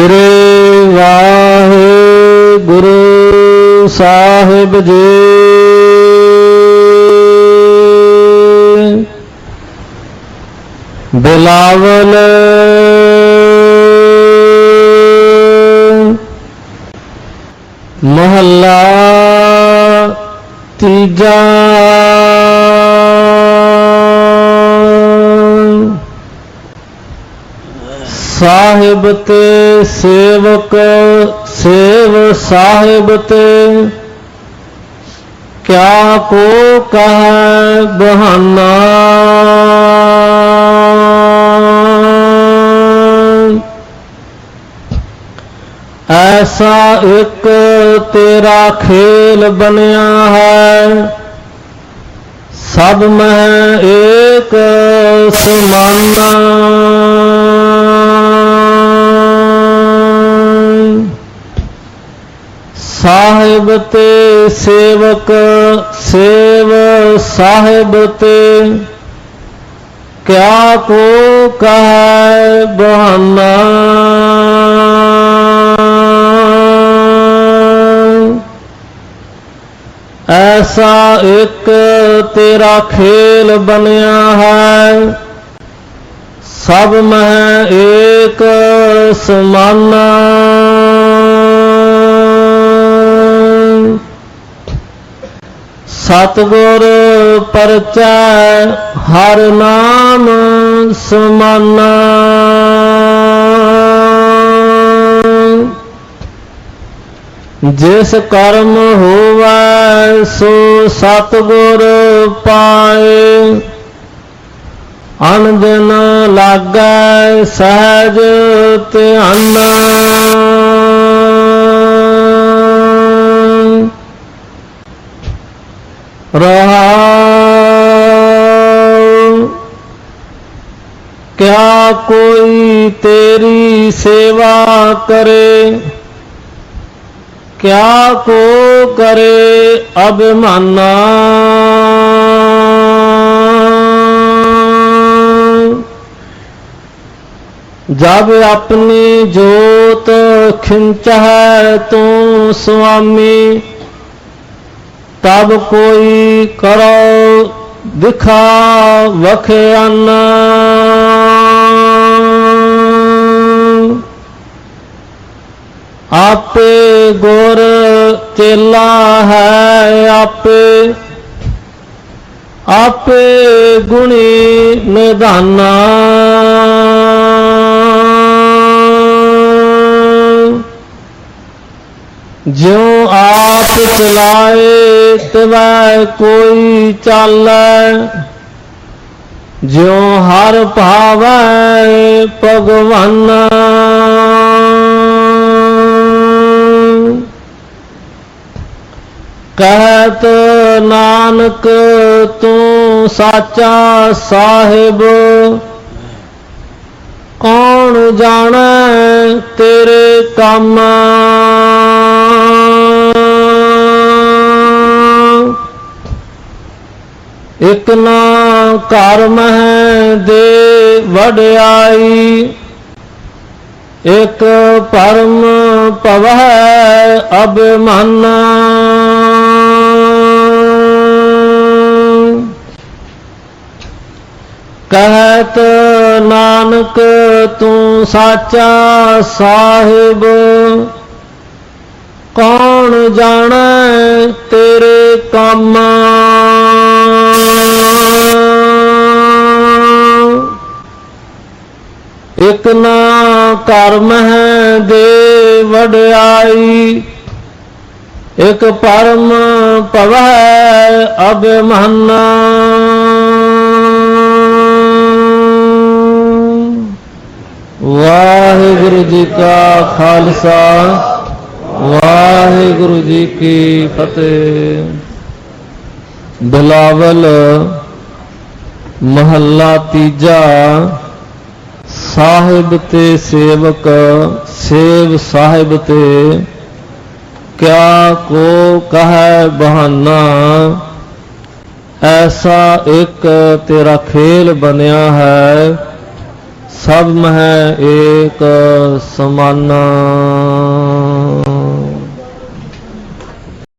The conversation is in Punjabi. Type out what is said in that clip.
ਸ੍ਰੀ ਵਾਹਿਗੁਰੂ ਸਾਹਿਬ ਜੀ। ਬਿਲਾਵਲ ਮਹੱਲਾ ਤੀਜਾ। ਸਾਹਿਬ ਤੇ ਸੇਵਕ ਸੇਵ ਸਾਹਿਬ ਤੇ ਕਿਆ ਕੋ ਕਹੈ ਬਹਾਨਾ ਐਸਾ ਇੱਕ ਤੇਰਾ ਖੇਲ ਬਣਿਆ ਹੈ ਸਭ ਮਹਿ ਏਕ ਸਮਾਨਾ ਸਾਹਿਬ ਤੇ ਸੇਵਕ, ਸੇਵ ਸਾਹਿਬ ਤੇ। ਕਿਆ ਕੋ ਕਹੈ ਬਹਾਨਾ। ਐਸਾ ਇੱਕ ਤੇਰਾ ਖੇਲ ਬਣਿਆ ਹੈ। ਸਭ ਮਹਿ ਏਕ ਸਮਾਨਾ। ਸਤਗੁਰ ਪਰਚੈ ਹਰ ਨਾਮ ਸਮਾਨਾ। ਜਿਸ ਕਰਮ ਹੋਵੇ, ਸੋ ਸਤਗੁਰ ਪਾਏ। ਅਨ ਦਿਨ ਲਾਗੈ ਸਹਿਜ ਤੇ ਰਹਾਉ ਕਿਆ ਕੋਈ ਤੇਰੀ ਸੇਵਾ ਕਰੇ? ਕਿਆ ਕੋ ਕਰੇ ਅਭਿਮਾਨਾ? ਜਬ ਆਪਣੀ ਜੋਤ ਖਿੰਚੈ ਤੂੰ ਸੁਆਮੀ ਤਬ ਕੋਈ ਕਰੋ ਦਿਖਾ ਵਖਿਆਨਾ। ਆਪੇ ਗੁਰ ਚੇਲਾ ਹੈ ਆਪੇ ਆਪੇ ਗੁਣੀ ਨਿਧਾਨਾ। ਜਿਉ ਆਪ ਚਲਾਏ, ਤਿਵੈ ਕੋਈ ਚਾਲੈ। ਜਿਉ ਹਰ ਭਾਵੈ ਭਗਵਾਨਾ। ਕਹਿਤ ਨਾਨਕ, ਤੂੰ ਸਾਚਾ ਸਾਹਿਬ। ਕੌਣ ਜਾਣੈ ਤੇਰੇ ਕੰਮ? ਇਕ ਨਾ ਘਰ ਮਹਿ ਦੇ ਵਡਿਆਈ ਇਕ ਪਰਮ ਭਵੈ ਅਭਿਮਾਨਾ। ਕਹਿਤ ਨਾਨਕ ਤੂੰ ਸਾਚਾ ਸਾਹਿਬ, ਕੌਣ ਜਾਣੈ ਤੇਰੇ ਕੰਮ ਇਕ ਕਰਮ ਹੈ ਦੇ ਵਡਿਆਈ ਇਕ ਪਰਮ ਭਵੈ ਅਭਿਮਾਨਾ ਵਾਹਿਗੁਰੂ ਜੀ ਕਾ ਖਾਲਸਾ, ਵਾਹਿਗੁਰੂ ਜੀ ਕੀ ਫਤਿਹ। ਬਿਲਾਵਲ ਮਹੱਲਾ ਤੀਜਾ ਸਾਹਿਬ ਤੇ ਸੇਵਕ, ਸੇਵ ਸਾਹਿਬ ਤੇ ਕਿਆ ਕੋ ਕਹੈ ਬਹਾਨਾ? ਐਸਾ ਇੱਕ ਤੇਰਾ ਖੇਲ ਬਣਿਆ ਹੈ, ਸਭ ਮਹਿ ਏਕ ਸਮਾਨਾ।